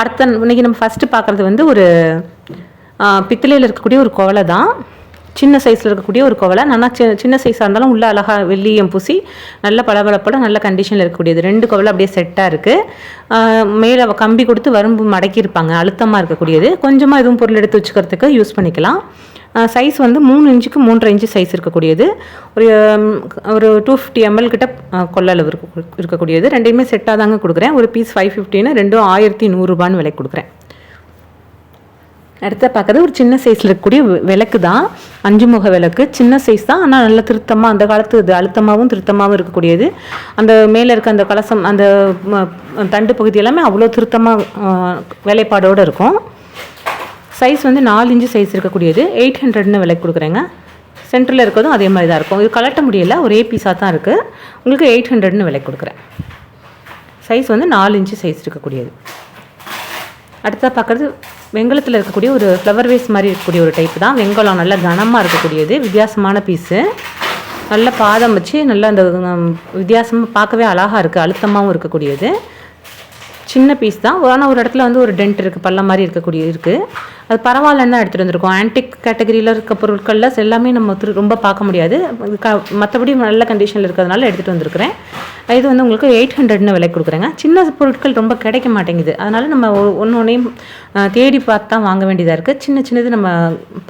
அடுத்த இன்னைக்கு நம்ம ஃபஸ்ட்டு பார்க்குறது வந்து ஒரு பித்தளையில் இருக்கக்கூடிய ஒரு கோவலை தான். சின்ன சைஸில் இருக்கக்கூடிய ஒரு கோவலை நல்லா சி சின்ன சைஸாக இருந்தாலும் உள்ள அழகாக வெள்ளியம் பூசி நல்ல பளபளப்போட நல்ல கண்டிஷனில் இருக்கக்கூடியது. ரெண்டு கோவலை அப்படியே செட்டாக இருக்குது மேலே கம்பி கொடுத்து வரம்பு மடக்கியிருப்பாங்க. அழுத்தமாக இருக்கக்கூடியது. கொஞ்சமாக எதுவும் பொருள் எடுத்து வச்சுக்கிறதுக்கு யூஸ் பண்ணிக்கலாம். சைஸ் வந்து மூணு இன்ச்சுக்கு மூன்றரை இன்ச்சு சைஸ் இருக்கக்கூடியது. ஒரு ஒரு டூ ஃபிஃப்டி எம்எல் கிட்ட கொள்ளளவு இருக்க இருக்கக்கூடியது. ரெண்டையுமே செட்டாக தாங்க கொடுக்குறேன். ஒரு பீஸ் ஃபைவ் ஃபிஃப்டின்னு ரெண்டும் ஆயிரத்தி நூறுரூபான்னு விலை கொடுக்குறேன். அடுத்த பார்க்கறது ஒரு சின்ன சைஸில் இருக்கக்கூடிய விளக்கு தான். அஞ்சு முக விளக்கு. சின்ன சைஸ் தான். ஆனால் நல்ல திருத்தமாக அந்த காலத்து இது அழுத்தமாகவும் திருத்தமாகவும் இருக்கக்கூடியது. அந்த மேலே இருக்க அந்த கலசம் அந்த தண்டு பகுதி எல்லாமே அவ்வளோ திருத்தமாக வேலைப்பாடோடு இருக்கும். சைஸ் வந்து நாலு இன்ச்சு சைஸ் இருக்கக்கூடியது. எயிட் ஹண்ட்ரட்னு விலை கொடுக்குறேங்க. சென்டரில் இருக்கிறதும் அதே மாதிரி தான் இருக்கும். இது கலட்ட முடியல. ஒரே பீஸாக தான் இருக்குது உங்களுக்கு எயிட் ஹண்ட்ரட்னு விலை கொடுக்குறேன். சைஸ் வந்து நாலு இன்ச்சு சைஸ் இருக்கக்கூடியது. அடுத்ததாக பார்க்குறது வெங்கலத்தில் இருக்கக்கூடிய ஒரு ஃப்ளவர் வேஸ் மாதிரி இருக்கக்கூடிய ஒரு டைப் தான். வெங்கலம் நல்ல கனமாக இருக்கக்கூடியது. வித்தியாசமான பீஸு நல்ல பாதம் வச்சு நல்லா அந்த வித்தியாசமாக பார்க்கவே அழகாக இருக்குது அழுத்தமாகவும் இருக்கக்கூடியது. சின்ன பீஸ் தான். ஆனால் ஒரு இடத்துல வந்து ஒரு டென்ட் இருக்குது பள்ளம் மாதிரி இருக்கக்கூடிய இருக்குது அது பரவாயில்லன்னு தான் எடுத்துகிட்டு வந்திருக்கோம். ஆன்டிக் கேட்டகரியில் இருக்க பொருட்களில் எல்லாமே நம்ம ரொம்ப பார்க்க முடியாது. க மற்றபடி நல்ல கண்டிஷனில் இருக்கிறதுனால எடுத்துகிட்டு வந்திருக்கிறேன். இது வந்து உங்களுக்கு எயிட் ஹண்ட்ரட்னு விலை கொடுக்குறேங்க. சின்ன பொருட்கள் ரொம்ப கிடைக்க மாட்டேங்குது. அதனால் நம்ம ஒன்று ஒன்றையும் தேடி பார்த்து தான் வாங்க வேண்டியதாக இருக்குது சின்ன சின்னது நம்ம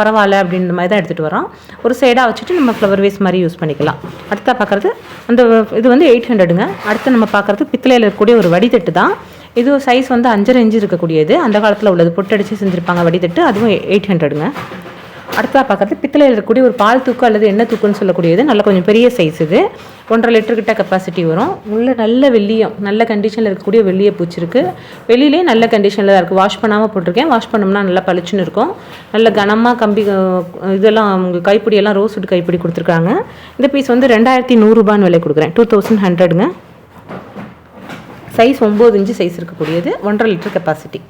பரவாயில்ல அப்படின்ற மாதிரி தான் எடுத்துகிட்டு வரோம். ஒரு சைடாக வச்சுட்டு நம்ம ஃப்ளவர் வேஸ் மாதிரி யூஸ் பண்ணிக்கலாம். அடுத்தா பார்க்குறது அந்த இது வந்து எயிட் ஹண்ட்ரடுங்க அடுத்து நம்ம பார்க்குறது பித்தளையில் இருக்கக்கூடிய ஒரு வடிதட்டு தான். இது சைஸ் வந்து அஞ்சரை இன்ச்சு இருக்கக்கூடியது. அந்த காலத்தில் உள்ளது. பொட்டடிச்சு செஞ்சுருப்பாங்க. வடிதட்டு அதுவும் எயிட் ஹண்ட்ரடுங்க அடுத்ததாக பார்க்குறது பித்தளையில் இருக்கக்கூடிய ஒரு பால் தூக்கு அல்லது எண்ணெய் தூக்குன்னு சொல்லக்கூடியது. நல்ல கொஞ்சம் பெரிய சைஸ் இது. ஒன்றரை லிட்டர் கிட்ட கெப்பாசிட்டி வரும். உள்ளே நல்ல வெள்ளியம் நல்ல கண்டிஷனில் இருக்கக்கூடிய வெள்ளிய பூச்சிருக்கு. வெளியிலேயே வெளியிலே நல்ல கண்டிஷனில் தான் இருக்குது வாஷ் பண்ணாமல் போட்டிருக்கேன். வாஷ் பண்ணோம்னா நல்லா பளிச்சுன்னு இருக்கும். நல்ல கனமாக கம்பி இதெல்லாம் அவங்க கைப்பிடியெல்லாம் ரோஸ் வுட் கைப்பிடி கொடுத்துருக்காங்க. இந்த பீஸ் வந்து ரெண்டாயிரத்தி நூறுரூபான்னு விலை கொடுக்குறேன். டூ தௌசண்ட் ஹண்ட்ரடுங்க சைஸ் ஒம்பது இன்ச்சு சைஸ் இருக்கக்கூடியது ஒன்றரை லிட்டர் கெப்பாசிட்டி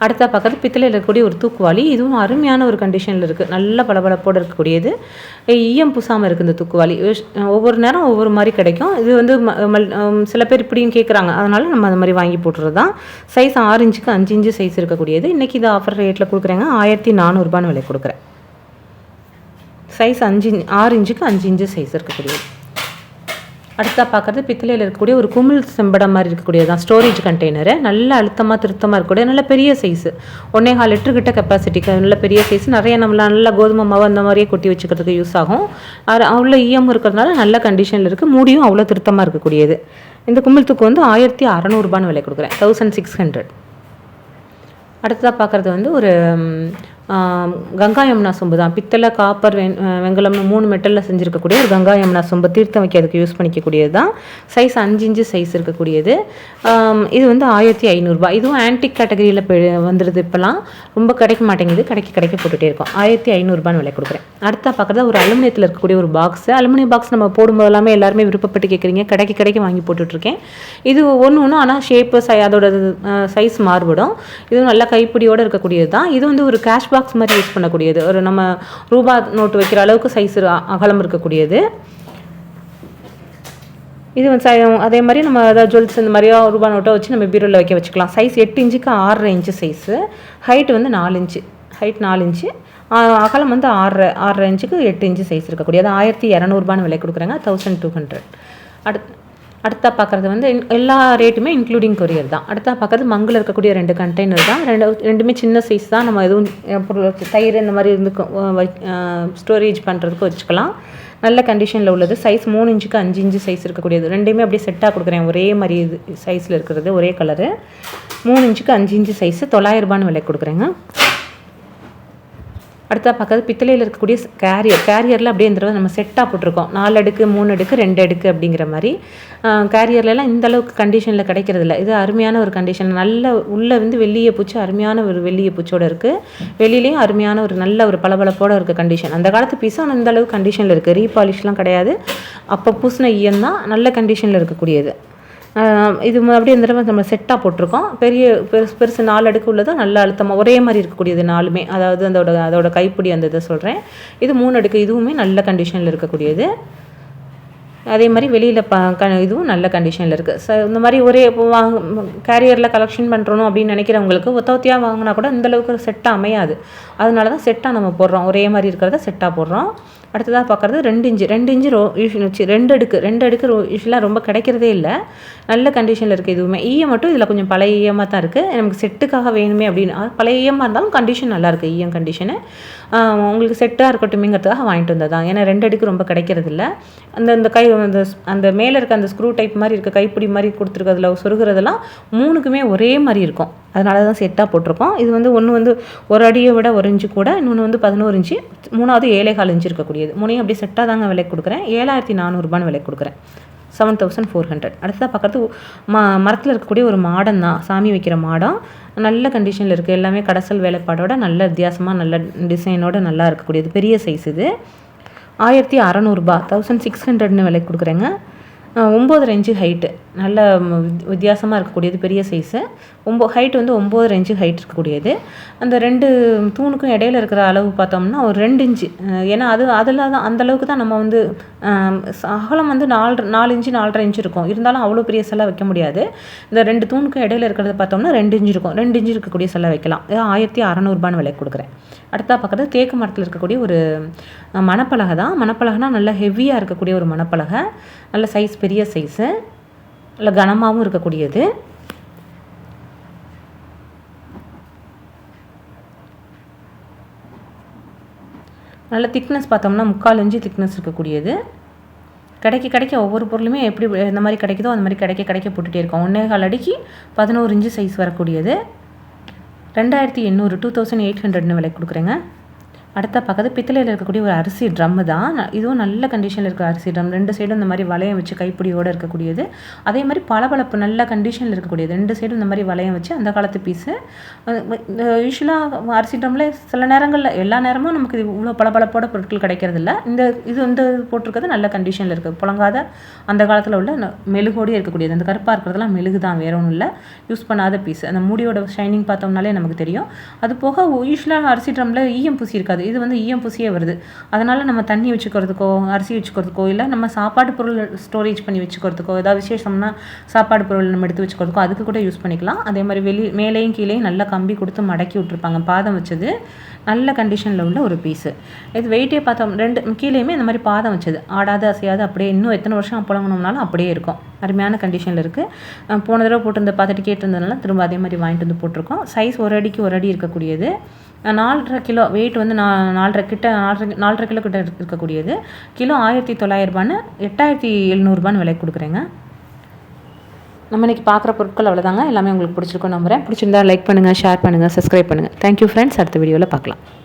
அடுத்தா பார்க்கறது பித்தளையில் இருக்கக்கூடிய ஒரு தூக்குவாளி. இதுவும் அருமையான ஒரு கண்டிஷனில் இருக்குது நல்ல பளபளப்போடு இருக்கக்கூடியது. ஈயம் பூசாமல் இருக்குது இந்த தூக்குவாளி. ஒவ்வொரு நேரம் ஒவ்வொரு மாதிரி கிடைக்கும். இது வந்து ம- மல்- சில பேர் இப்படியும் கேட்குறாங்க அதனால் நம்ம அந்த மாதிரி வாங்கி போட்டுறது தான் சைஸ் ஆறு இன்ச்சுக்கு அஞ்சு இன்ச்சு சைஸ் இருக்கக்கூடியது. இன்றைக்கி இது ஆஃபர் ரேட்டில் கொடுக்குறேங்க. ஆயிரத்தி நானூறுபான்னு விலை கொடுக்குறேன். சைஸ் அஞ்சு ஆறு இன்ச்சுக்கு அஞ்சு இன்ச்சு சைஸ் இருக்கக்கூடியது. அடுத்தா பார்க்குறது பித்தளையில் இருக்கக்கூடிய ஒரு குமிழ் செம்படம் மாதிரி இருக்கக்கூடியது தான் ஸ்டோரேஜ் கண்டெய்னரு நல்ல அழுத்தமாக திருத்தமாக இருக்கக்கூடிய நல்ல பெரிய சைஸு ஒன்றே கால் லிட்டர் கிட்ட கெப்பாசிட்டிக்கு நல்ல பெரிய சைஸ் நிறைய நம்மள நல்ல கோதுமை மாவு அந்த மாதிரியே கொட்டி வச்சுக்கிறதுக்கு யூஸ் ஆகும். அது அவ்வளோ ஈயம் இருக்கிறதுனால நல்ல கண்டிஷனில் இருக்குது மூடியும் அவ்வளோ திருத்தமாக இருக்கக்கூடியது. இந்த குமிழ் தூக்கு வந்து ஆயிரத்தி அறநூறுபான்னு விலை கொடுக்குறேன். தௌசண்ட் சிக்ஸ் ஹண்ட்ரட் அடுத்ததாக பார்க்குறது வந்து ஒரு கங்கா யமுனா சொம்பு தான். பித்தளை காப்பர் வெண் வெங்கலம் மூணு மெட்டலில் செஞ்சுருக்கக்கூடிய ஒரு கங்கா யமுனா சொம்பு தீர்த்தம் வைக்கிறதுக்கு யூஸ் பண்ணிக்கக்கூடியது தான். சைஸ் அஞ்சு இன்ச்சு சைஸ் இருக்கக்கூடியது. இது வந்து ஆயிரத்தி ஐநூறுரூபா இதுவும் ஆன்டிக் கேட்டகரியில் வந்துடுது இப்போலாம் ரொம்ப கிடைக்க மாட்டேங்குது. கிடைக்க கிடைக்க போட்டுகிட்டே இருக்கும். ஆயிரத்தி ஐநூறுரூபான்னு விலை கொடுக்குறேன். அடுத்தா பார்க்குறது ஒரு அலுமினியத்தில் இருக்கக்கூடிய ஒரு பாக்ஸ் அலுமினியம் பாக்ஸ் நம்ம போடும்போது எல்லாமே எல்லாருமே விருப்பப்பட்டு கேட்குறீங்க. கிடைக்க கிடைக்க வாங்கி போட்டுட்ருக்கேன். இது ஒன்று ஒன்று ஆனால் ஷேப்பு சை அதோட சைஸ் மாறுபடும். இதுவும் நல்ல கைப்பிடியோடு இருக்கக்கூடியது தான். இது வந்து ஒரு கேஷ் பாக்ஸ் மாதிரி யூஸ் பண்ணக்கூடியது. ஒரு நம்ம ரூபா நோட்டு வைக்கிற அளவுக்கு சைஸ் அகலம் இருக்கக்கூடியது. இது வந்து சை- அதே மாதிரி நம்ம ஏதாவது ஜுவல்ஸ் இந்த மாதிரியோ ரூபா நோட்டை வச்சு நம்ம பீரோவில் வைக்க வச்சுக்கலாம். சைஸ் எட்டு இன்ச்சுக்கு ஆறரை இன்ச்சு சைஸு ஹைட் வந்து நாலு இன்ச்சு. ஹைட் நாலு இன்ச்சு. அகலம் வந்து ஆறரை ஆறரை இன்ச்சுக்கு எட்டு இன்ச்சு சைஸ் இருக்கக்கூடிய அது ஆயிரத்தி இரநூறுபான்னு விலை கொடுக்குறாங்க. தௌசண்ட் டூ ஹண்ட்ரட் அடுத்து அடுத்தா பார்க்குறது வந்து எல்லா ரேட்டுமே இன்க்ளூடிங் கொரியர் தான். அடுத்தா பார்க்குறது மங்கில் இருக்கக்கூடிய ரெண்டு கண்டெய்னர் தான். ரெண்டு ரெண்டுமே சின்ன சைஸ் தான். நம்ம எதுவும் பொருள் தயிர் இந்த மாதிரி இருந்துக்கும் ஸ்டோரேஜ் பண்ணுறதுக்கு வச்சுக்கலாம். நல்ல கண்டிஷனில் உள்ளது. சைஸ் மூணு இன்ச்சுக்கு அஞ்சு இன்ச்சு சைஸ் இருக்கக்கூடியது. ரெண்டையுமே அப்படியே செட்டாக கொடுக்குறேன். ஒரே மாதிரி இது சைஸில் இருக்கிறது. ஒரே கலரு மூணு இன்ச்சுக்கு அஞ்சு இன்ச்சு சைஸு தொள்ளாயிரரூபான்னு விலை கொடுக்குறேங்க. அடுத்தா பக்கத்து பித்தளையில் இருக்கக்கூடிய கேரியர் கேரியரில் அப்படியே இந்த நம்ம செட்டாக போட்டிருக்கோம். நாலு அடுக்கு மூணு அடுக்கு ரெண்டு அடுக்கு அப்படிங்கிற மாதிரி. கேரியர்லலாம் இந்த அளவுக்கு கண்டிஷனில் கிடைக்கிறது இல்லை. இது அருமையான ஒரு கண்டிஷன் நல்ல உள்ளே வந்து வெள்ளிய பூச்சி அருமையான ஒரு வெள்ளிய பூச்சோடு இருக்குது வெளியிலையும் அருமையான ஒரு நல்ல ஒரு பளபளப்போட இருக்க கண்டிஷன் அந்த காலத்து பீஸும் ஆனால் இந்த அளவுக்கு கண்டிஷனில் இருக்குது ரீபாலிஷ்லாம் கிடையாது. அப்போ பூசின ஈயம் தான் நல்ல கண்டிஷனில் இருக்கக்கூடியது. இது அப்படியே இந்த தடவை நம்ம செட்டாக போட்டிருக்கோம். பெரிய பெருசு பெருசு நாலு அடுக்கு உள்ளதும் நல்ல அழுத்தமாக ஒரே மாதிரி இருக்கக்கூடியது நாலுமே. அதாவது அதோட அதோட கைப்பிடி அந்த இதை சொல்கிறேன் இது மூணு அடுக்கு இதுவுமே நல்ல கண்டிஷனில் இருக்கக்கூடியது. அதே மாதிரி வெளியில் ப க இதுவும் நல்ல கண்டிஷனில் இருக்குது ஸோ இந்த மாதிரி ஒரே இப்போ வாங்க கேரியரில் கலெக்ஷன் பண்ணுறணும் அப்படின்னு நினைக்கிறவங்களுக்கு ஒத்தவத்தியாக வாங்கினா கூட இந்தளவுக்கு செட்டாக அமையாது. அதனால தான் செட்டாக நம்ம போடுறோம். ஒரே மாதிரி இருக்கிறத செட்டாக போடுறோம். அடுத்ததாக பார்க்குறது ரெண்டு இன்ச்சு ரெண்டு இன்ச்சு ரோ யூஸ் ரெண்டு அடுக்கு ரெண்டு அடுக்கு ரோ யூஸ்வலாக ரொம்ப கிடைக்கிறதே இல்லை. நல்ல கண்டிஷனில் இருக்குது இதுவுமே ஈயம் மட்டும் இதில் கொஞ்சம் பழைய ஈயமாக தான் இருக்குது நமக்கு செட்டுக்காக வேணுமே அப்படின்னு பழைய ஈயமாக இருந்தாலும் கண்டிஷன் நல்லாயிருக்கு ஈயம் கண்டிஷனு உங்களுக்கு செட்டாக இருக்கட்டுமேங்கிறதுக்காக வாங்கிட்டு வந்தது தான். ஏன்னா ரெண்டு அடுக்கு ரொம்ப கிடைக்கிறது இல்லை. அந்த அந்த கை அந்த அந்த மேலே இருக்க அந்த ஸ்க்ரூ டைப் மாதிரி இருக்க கைப்பிடி மாதிரி கொடுத்துருக்கிறதுல சொருகிறதெல்லாம் மூணுக்குமே ஒரே மாதிரி இருக்கும். அதனால தான் செட்டாக போட்டிருக்கோம். இது வந்து ஒன்று வந்து ஒரு அடியை விட ஒரு இன்ச்சு கூட இன்னொன்று வந்து பதினோரு இன்ச்சு மூணாவது ஏழை கால் இன்ச்சு இருக்கக்கூடியது. மூணையும் அப்படியே செட்டாக தாங்க விலைக்கு கொடுக்குறேன். ஏழாயிரத்தி நானூறுபான்னு விலை கொடுக்குறேன். செவன் தௌசண்ட் ஃபோர் ஹண்ட்ரட் அடுத்ததாக பார்க்குறது ம மரத்தில் இருக்கக்கூடிய ஒரு மாடம் தான். சாமி வைக்கிற மாடம். நல்ல கண்டிஷனில் இருக்குது எல்லாமே கடைசல் வேலைப்பாடோட நல்ல வித்தியாசமாக நல்ல டிசைனோட நல்லா இருக்கக்கூடியது. பெரிய சைஸ் இது. ஆயிரத்தி அறநூறுபா தௌசண்ட் சிக்ஸ் ஹண்ட்ரட்னு விலைக்கு கொடுக்குறேங்க. ஒம்பது இன்ச்சு ஹைட்டு நல்ல வித்தியாசமாக இருக்கக்கூடியது பெரிய சைஸு ஒம்போ ஹைட் வந்து ஒம்பது இன்ச்சு ஹைட் இருக்கக்கூடியது. அந்த ரெண்டு தூணுக்கும் இடையில இருக்கிற அளவு பார்த்தோம்னா ஒரு ரெண்டு இன்ச்சு ஏன்னா அது அதில் தான் அந்தளவுக்கு தான் நம்ம வந்து அகலம் வந்து நாலு நாலு இன்ச்சு நாலரை இன்ச்சு இருக்கும். இருந்தாலும் அவ்வளோ பெரிய சிலை வைக்க முடியாது. இந்த ரெண்டு தூணுக்கும் இடையில இருக்கிறத பார்த்தோம்னா ரெண்டு இன்ச்சு இருக்கும். ரெண்டு இன்ச்சு இருக்கக்கூடிய சிலை வைக்கலாம். ஆயிரத்தி அறநூறுபான்னு விலை கொடுக்குறேன். அடுத்தா பக்கத்தில் தேக்கு மரத்தில் இருக்கக்கூடிய ஒரு மணப்பலகை தான். மணப்பலகைனா நல்ல ஹெவியாக இருக்கக்கூடிய ஒரு மணப்பலகை. நல்ல சைஸ் பெரிய சைஸு நல்ல கனமாகவும் இருக்கக்கூடியது. நல்ல திக்னஸ் பார்த்தோம்னா முக்கால் இன்ச்சு திக்னஸ் இருக்கக்கூடியது. கிடைக்க கிடைக்க ஒவ்வொரு பொருளுமே எப்படி எந்த மாதிரி கிடைக்குதோ அந்த மாதிரி கிடைக்க கிடைக்க போட்டுகிட்டே இருக்கோம். ஒன்றே கால் அடிக்கு பதினோரு இன்ச்சு சைஸ் வரக்கூடியது. ரெண்டாயிரத்தி எண்ணூறு டூ தௌசண்ட் எயிட் ஹண்ட்ரட்னு விலை கொடுக்குறேங்க. அடுத்த பக்கத்து பித்தளையில் இருக்கக்கூடிய ஒரு அரிசி ட்ரம்மு தான். இதுவும் நல்ல கண்டிஷனில் இருக்கிற அரிசி ட்ரம் ரெண்டு சைடும் இந்த மாதிரி வளையம் வச்சு கைப்பிடியோடு இருக்கக்கூடியது. அதே மாதிரி பளபளப்பு நல்ல கண்டிஷனில் இருக்கக்கூடியது. ரெண்டு சைடும் இந்த மாதிரி வளையம் வச்சு அந்த காலத்து பீஸு யூஸ்வலாக அரிசி ட்ரம்மில் சில நேரங்களில் எல்லா நேரமும் நமக்கு இது இவ்வளோ பளபளப்போட பொருட்கள் கிடைக்கிறதில்ல. இந்த இது வந்து போட்டிருக்கிறது நல்ல கண்டிஷனில் இருக்குது புழங்காத அந்த காலத்தில் உள்ள மெழுகோடு இருக்கக்கூடியது. அந்த கருப்பாக இருக்கிறதுலாம் மெழுகு தான். வேற ஒன்றும் இல்லை. யூஸ் பண்ணாத பீஸ் அந்த மூடியோட ஷைனிங் பார்த்தோம்னாலே நமக்கு தெரியும். அது போக யூஸ்வலாக அரிசி ட்ரம்மில் ஈயம் பூசி இருக்காது இது வந்து ஈயம் பூசியே வருது. அதனால் நம்ம தண்ணி வச்சுக்கிறதுக்கோ அரிசி வச்சுக்கிறதுக்கோ இல்லை நம்ம சாப்பாடு பொருள் ஸ்டோரேஜ் பண்ணி வச்சுக்கிறதுக்கோ ஏதாவது விசேஷம்னா சாப்பாடு பொருள் நம்ம எடுத்து வச்சுக்கிறதுக்கோ அதுக்கு கூட யூஸ் பண்ணிக்கலாம். அதே மாதிரி வெளி மேலேயும் கீழேயும் நல்லா கம்பி கொடுத்து மடக்கி விட்ருப்பாங்க பாதம் வச்சது நல்ல கண்டிஷனில் உள்ள ஒரு பீஸு இது வெயிட்டே பார்த்தோம் ரெண்டு கீழேயுமே இந்த மாதிரி பாதம் வச்சது. ஆடாத அசையாது அப்படியே இன்னும் எத்தனை வருஷம் புழங்கணும்னாலும் அப்படியே இருக்கும். அருமையான கண்டிஷனில் இருக்குது போன தடவை போட்டிருந்த பார்த்துட்டு கேட்டிருந்ததுனால திரும்ப அதே மாதிரி வாங்கிட்டு வந்து போட்டிருக்கோம். சைஸ் ஒரு அடிக்கு ஒரு அடி இருக்கக்கூடியது. நாலரை கிலோ வெயிட் வந்து நான் நாலரை கிட்ட நாலரை நாலரை கிலோ கிட்ட இருக்கக்கூடியது. கிலோ ஆயிரத்தி தொள்ளாயிரரூபான்னு எட்டாயிரத்தி எழுநூறுபான்னு விலை கொடுக்குறேங்க. நம்ம இன்றைக்கி பார்க்குற பொருட்கள் அவ்வளோதாங்க எல்லாமே உங்களுக்கு பிடிச்சிருக்கோம் நம்புகிறேன் பிடிச்சிருந்தா லைக் பண்ணுங்கள் ஷேர் பண்ணுங்கள் சப்ஸ்கிரைப் பண்ணுங்கள் தேங்க்யூ ஃப்ரெண்ட்ஸ் அடுத்த வீடியோவில் பார்க்கலாம்